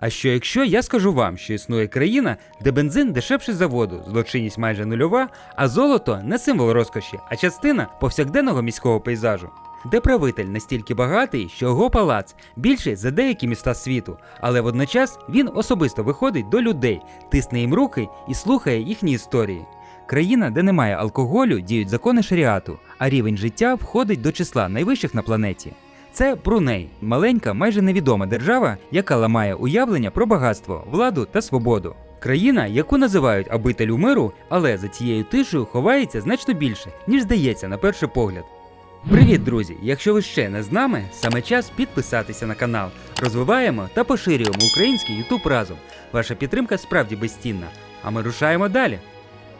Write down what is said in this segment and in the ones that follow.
А що якщо я скажу вам, що існує країна, де бензин дешевший за воду, злочинність майже нульова, а золото не символ розкоші, а частина повсякденного міського пейзажу? Де правитель настільки багатий, що його палац більший за деякі міста світу, але водночас він особисто виходить до людей, тисне їм руки і слухає їхні історії. Країна, де немає алкоголю, діють закони шаріату, а рівень життя входить до числа найвищих на планеті. Це Бруней, маленька, майже невідома держава, яка ламає уявлення про багатство, владу та свободу. Країна, яку називають обителю миру, але за цією тишею ховається значно більше, ніж здається на перший погляд. Привіт, друзі! Якщо ви ще не з нами, саме час підписатися на канал. Розвиваємо та поширюємо український YouTube разом. Ваша підтримка справді безцінна. А ми рушаємо далі.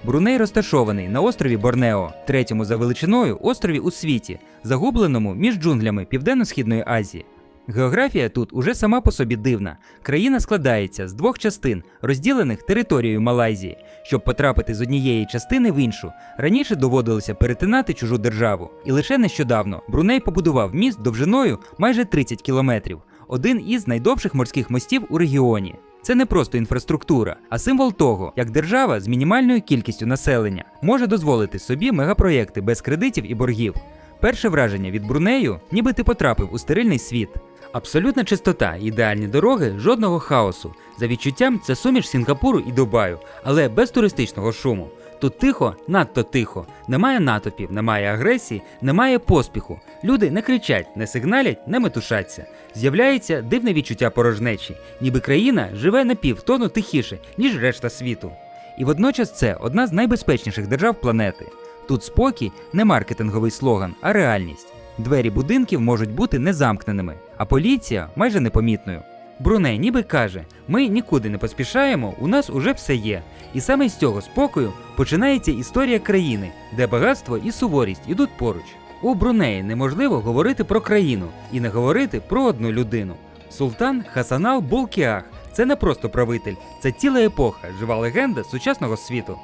Бруней розташований на острові Борнео, третьому за величиною острові у світі, загубленому між джунглями Південно-Східної Азії. Географія тут уже сама по собі дивна. Країна складається з двох частин, розділених територією Малайзії. Щоб потрапити з однієї частини в іншу, раніше доводилося перетинати чужу державу. І лише нещодавно Бруней побудував міст довжиною майже 30 кілометрів, один із найдовших морських мостів у регіоні. Це не просто інфраструктура, а символ того, як держава з мінімальною кількістю населення може дозволити собі мегапроєкти без кредитів і боргів. Перше враження від Брунею, ніби ти потрапив у стерильний світ. Абсолютна чистота, ідеальні дороги, жодного хаосу. За відчуттям, це суміш Сінгапуру і Дубаю, але без туристичного шуму. Тут тихо, надто тихо. Немає натовпів, немає агресії, немає поспіху. Люди не кричать, не сигналять, не метушаться. З'являється дивне відчуття порожнечі, ніби країна живе на півтону тихіше, ніж решта світу. І водночас це одна з найбезпечніших держав планети. Тут спокій не маркетинговий слоган, а реальність. Двері будинків можуть бути незамкненими, а поліція майже непомітною. Бруней ніби каже: ми нікуди не поспішаємо, у нас уже все є. І саме з цього спокою починається історія країни, де багатство і суворість ідуть поруч. У Брунеї неможливо говорити про країну і не говорити про одну людину. Султан Хасанал Болкіах це не просто правитель, це ціла епоха, жива легенда сучасного світу.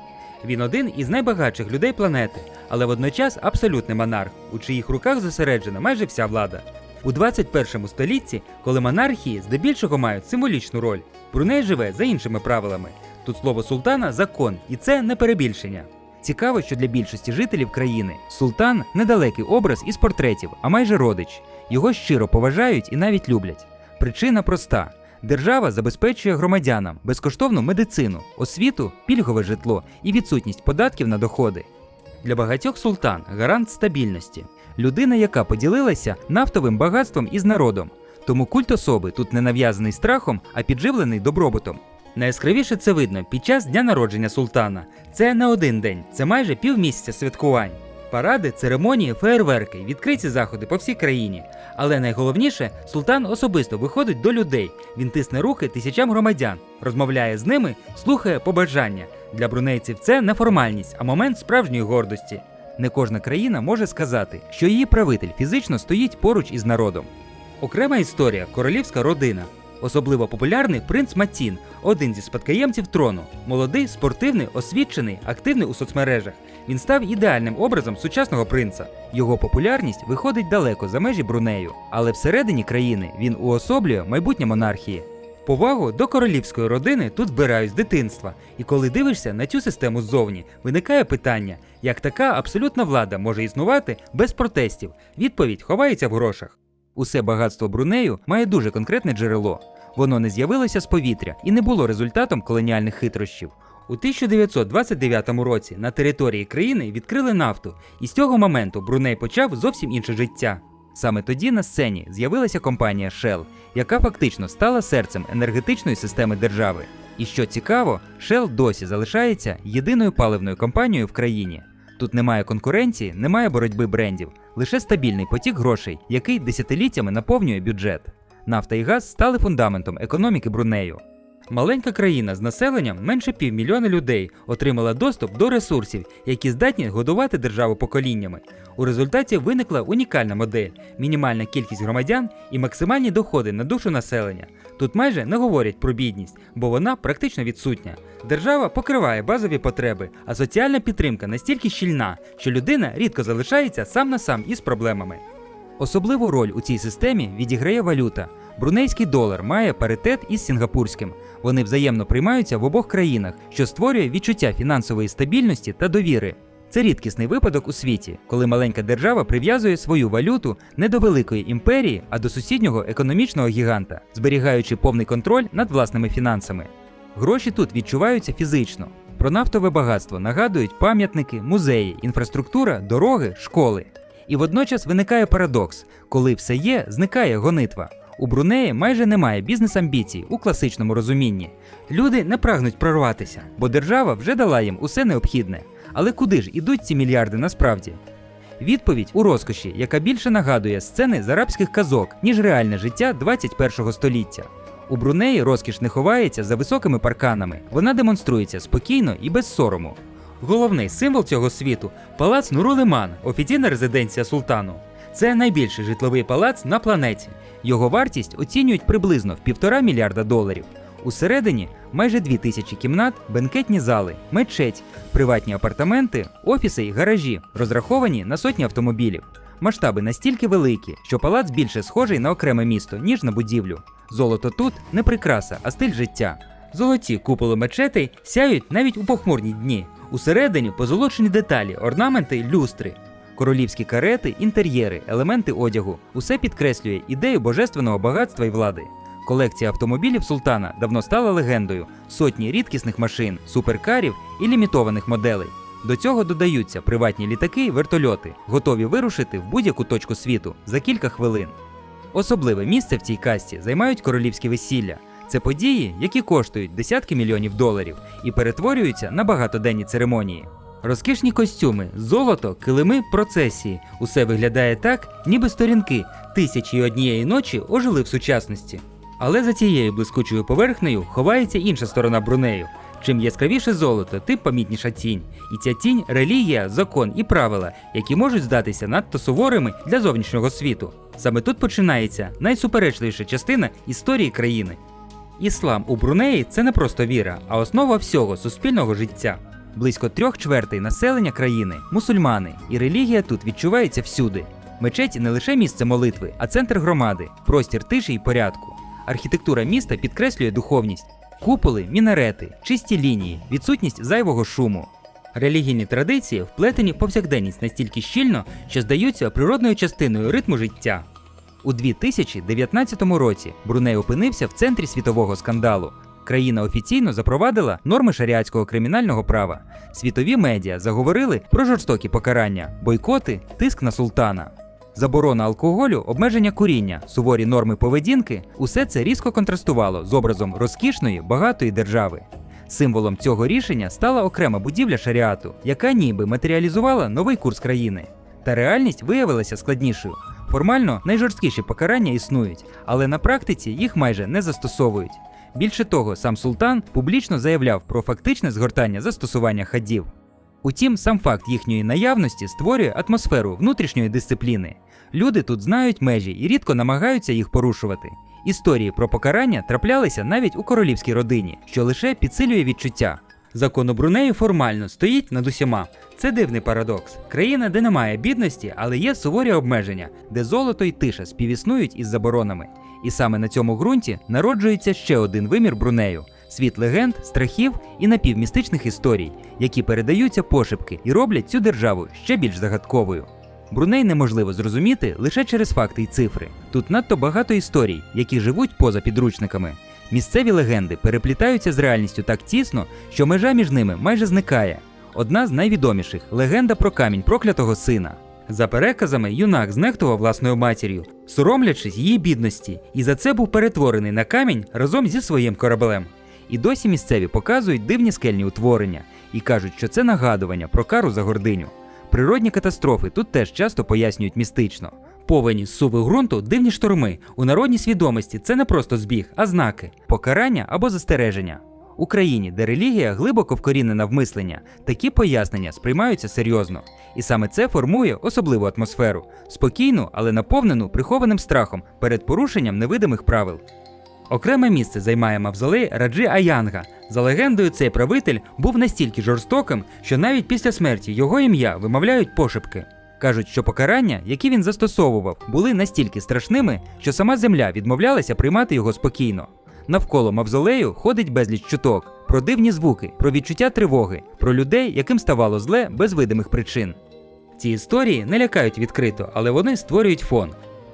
Він один із найбагатших людей планети, але водночас абсолютний монарх, у чиїх руках зосереджена майже вся влада. У 21 столітті, коли монархії здебільшого мають символічну роль, Бруней живе за іншими правилами. Тут слово султана закон, і це не перебільшення. Цікаво, що для більшості жителів країни султан недалекий образ із портретів, а майже родич. Його щиро поважають і навіть люблять. Причина проста: держава забезпечує громадянам безкоштовну медицину, освіту, пільгове житло і відсутність податків на доходи. Для багатьох султан гарант стабільності, людина, яка поділилася нафтовим багатством із народом. Тому культ особи тут не нав'язаний страхом, а підживлений добробутом. Найяскравіше це видно під час дня народження султана. Це не один день, це майже півмісяця святкувань. Паради, церемонії, феєрверки, відкриті заходи по всій країні. Але найголовніше, султан особисто виходить до людей. Він тисне руки тисячам громадян, розмовляє з ними, слухає побажання. Для брунейців це не формальність, а момент справжньої гордості. Не кожна країна може сказати, що її правитель фізично стоїть поруч із народом. Окрема історія королівська родина. Особливо популярний принц Матін, один зі спадкоємців трону. Молодий, спортивний, освічений, активний у соцмережах. Він став ідеальним образом сучасного принца. Його популярність виходить далеко за межі Брунею, але всередині країни він уособлює майбутнє монархії. Повагу до королівської родини тут збирають з дитинства, і коли дивишся на цю систему ззовні, виникає питання, як така абсолютна влада може існувати без протестів. Відповідь ховається в грошах. Усе багатство Брунею має дуже конкретне джерело. Воно не з'явилося з повітря і не було результатом колоніальних хитрощів. У 1929 році на території країни відкрили нафту, і з цього моменту Бруней почав зовсім інше життя. Саме тоді на сцені з'явилася компанія Shell, яка фактично стала серцем енергетичної системи держави. І що цікаво, Shell досі залишається єдиною паливною компанією в країні. Тут немає конкуренції, немає боротьби брендів, лише стабільний потік грошей, який десятиліттями наповнює бюджет. Нафта і газ стали фундаментом економіки Брунею. Маленька країна з населенням менше півмільйона людей отримала доступ до ресурсів, які здатні годувати державу поколіннями. У результаті виникла унікальна модель: мінімальна кількість громадян і максимальні доходи на душу населення. Тут майже не говорять про бідність, бо вона практично відсутня. Держава покриває базові потреби, а соціальна підтримка настільки щільна, що людина рідко залишається сам на сам із проблемами. Особливу роль у цій системі відіграє валюта. Брунейський долар має паритет із сінгапурським. Вони взаємно приймаються в обох країнах, що створює відчуття фінансової стабільності та довіри. Це рідкісний випадок у світі, коли маленька держава прив'язує свою валюту не до великої імперії, а до сусіднього економічного гіганта, зберігаючи повний контроль над власними фінансами. Гроші тут відчуваються фізично. Про нафтове багатство нагадують пам'ятники, музеї, інфраструктура, дороги, школи. І водночас виникає парадокс: коли все є, зникає гонитва. У Брунеї майже немає бізнес-амбіцій у класичному розумінні. Люди не прагнуть прорватися, бо держава вже дала їм усе необхідне. Але куди ж ідуть ці мільярди насправді? Відповідь у розкоші, яка більше нагадує сцени з арабських казок, ніж реальне життя 21-го століття. У Брунеї розкіш не ховається за високими парканами, вона демонструється спокійно і без сорому. Головний символ цього світу палац Нурулеман, офіційна резиденція султану. Це найбільший житловий палац на планеті. Його вартість оцінюють приблизно в півтора мільярда доларів. Усередині майже дві тисячі кімнат, бенкетні зали, мечеть, приватні апартаменти, офіси і гаражі, розраховані на сотні автомобілів. Масштаби настільки великі, що палац більше схожий на окреме місто, ніж на будівлю. Золото тут не прикраса, а стиль життя. Золоті куполи мечетей сяють навіть у похмурні дні. Усередині позолочені деталі, орнаменти, люстри. Королівські карети, інтер'єри, елементи одягу усе підкреслює ідею божественного багатства і влади. Колекція автомобілів султана давно стала легендою: сотні рідкісних машин, суперкарів і лімітованих моделей. До цього додаються приватні літаки і вертольоти, готові вирушити в будь-яку точку світу за кілька хвилин. Особливе місце в цій касті займають королівські весілля. Це події, які коштують десятки мільйонів доларів і перетворюються на багатоденні церемонії. Розкішні костюми, золото, килими, процесії усе виглядає так, ніби сторінки тисячі однієї ночі ожили в сучасності. Але за цією блискучою поверхнею ховається інша сторона Брунею. Чим яскравіше золото, тим помітніша тінь. І ця тінь релігія, закон і правила, які можуть здатися надто суворими для зовнішнього світу. Саме тут починається найсуперечливіша частина історії країни. Іслам у Брунеї це не просто віра, а основа всього суспільного життя. Близько трьох чвертей населення країни мусульмани, і релігія тут відчувається всюди. Мечеть не лише місце молитви, а центр громади, простір тиші і порядку. Архітектура міста підкреслює духовність, куполи, мінарети, чисті лінії, відсутність зайвого шуму. Релігійні традиції вплетені в повсякденність настільки щільно, що здаються природною частиною ритму життя. У 2019 році Бруней опинився в центрі світового скандалу. Країна офіційно запровадила норми шаріатського кримінального права. Світові медіа заговорили про жорстокі покарання, бойкоти, тиск на султана. Заборона алкоголю, обмеження куріння, суворі норми поведінки усе це різко контрастувало з образом розкішної, багатої держави. Символом цього рішення стала окрема будівля шаріату, яка ніби матеріалізувала новий курс країни. Та реальність виявилася складнішою. Формально найжорсткіші покарання існують, але на практиці їх майже не застосовують. Більше того, сам султан публічно заявляв про фактичне згортання застосування хадів. Утім, сам факт їхньої наявності створює атмосферу внутрішньої дисципліни. Люди тут знають межі і рідко намагаються їх порушувати. Історії про покарання траплялися навіть у королівській родині, що лише підсилює відчуття. Закон у Брунеї формально стоїть над усіма. Це дивний парадокс. Країна, де немає бідності, але є суворі обмеження, де золото й тиша співіснують із заборонами. І саме на цьому ґрунті народжується ще один вимір Брунею світ легенд, страхів і напівмістичних історій, які передаються пошепки і роблять цю державу ще більш загадковою. Бруней неможливо зрозуміти лише через факти й цифри. Тут надто багато історій, які живуть поза підручниками. Місцеві легенди переплітаються з реальністю так тісно, що межа між ними майже зникає. Одна з найвідоміших легенда про камінь проклятого сина. За переказами, юнак знехтував власною матір'ю, соромлячись її бідності, і за це був перетворений на камінь разом зі своїм кораблем. І досі місцеві показують дивні скельні утворення і кажуть, що це нагадування про кару за гординю. Природні катастрофи тут теж часто пояснюють містично. Повені суви ґрунту, дивні шторми. У народній свідомості це не просто збіг, а знаки, покарання або застереження. У країні, де релігія глибоко вкорінена в мислення, такі пояснення сприймаються серйозно. І саме це формує особливу атмосферу, спокійну, але наповнену прихованим страхом перед порушенням невидимих правил. Окреме місце займає мавзолей Раджи Аянга. За легендою, цей правитель був настільки жорстоким, що навіть після смерті його ім'я вимовляють пошепки. Кажуть, що покарання, які він застосовував, були настільки страшними, що сама земля відмовлялася приймати його спокійно. Навколо мавзолею ходить безліч чуток про дивні звуки, про відчуття тривоги, про людей, яким ставало зле без видимих причин. Ці історії не лякають відкрито, але вони створюють фон.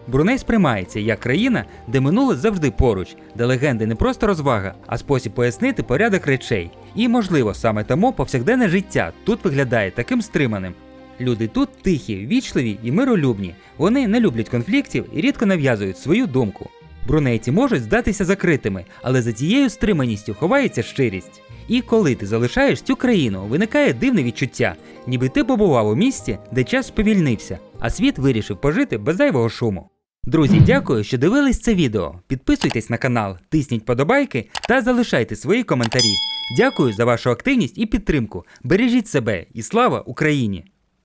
Бруней сприймається як країна, де минуле завжди поруч, де легенди не просто розвага, а спосіб пояснити порядок речей. І, можливо, саме тому повсякденне життя тут виглядає таким стриманим. Люди тут тихі, вічливі і миролюбні. Вони не люблять конфліктів і рідко нав'язують свою думку. Брунейці можуть здатися закритими, але за цією стриманістю ховається щирість. І коли ти залишаєш цю країну, виникає дивне відчуття, ніби ти побував у місті, де час сповільнився, а світ вирішив пожити без зайвого шуму. Друзі, дякую, що дивились це відео. Підписуйтесь на канал, тисніть подобайки та залишайте свої коментарі. Дякую за вашу активність і підтримку. Бережіть себе і слава Україні!